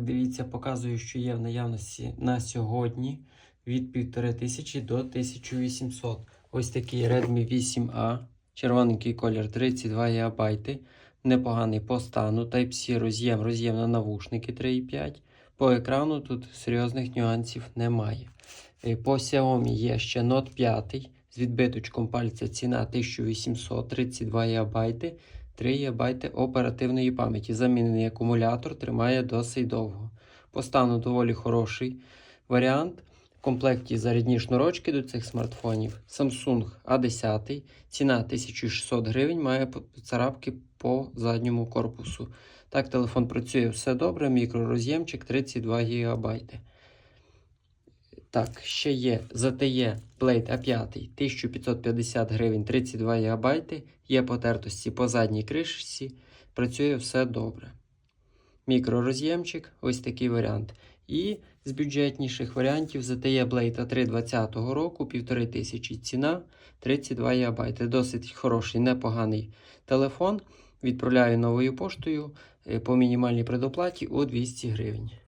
Дивіться, показую, що є в наявності на сьогодні від 1500 до 1800. Ось такий Redmi 8A, червоненький колір 32 ГБ. Непоганий по стану. Type-C роз'єм, роз'єм на навушники 3,5. По екрану тут серйозних нюансів немає. Е, По Xiaomi є ще Note 5 з відбиточком пальця ціна 1800, 32 ГБ. 3 ГБ оперативної пам'яті. Замінений акумулятор тримає досить довго. По стану доволі хороший варіант. В комплекті зарядні шнурочки до цих смартфонів. Samsung A10, ціна 1600 гривень, має царапки по задньому корпусу. Так, телефон працює все добре, мікророз'ємчик 32 ГБ. Так, ще є ZTE Blade A5 1550 гривень 32 ГБ. Є потертості по задній кришці. Працює все добре. Мікророз'ємчик, ось такий варіант. І з бюджетніших варіантів ZTE Blade A3 2020 року 1500 ціна 32 ГБ. Досить хороший, непоганий телефон. Відправляю новою поштою е, по мінімальній предоплаті у 200 гривень.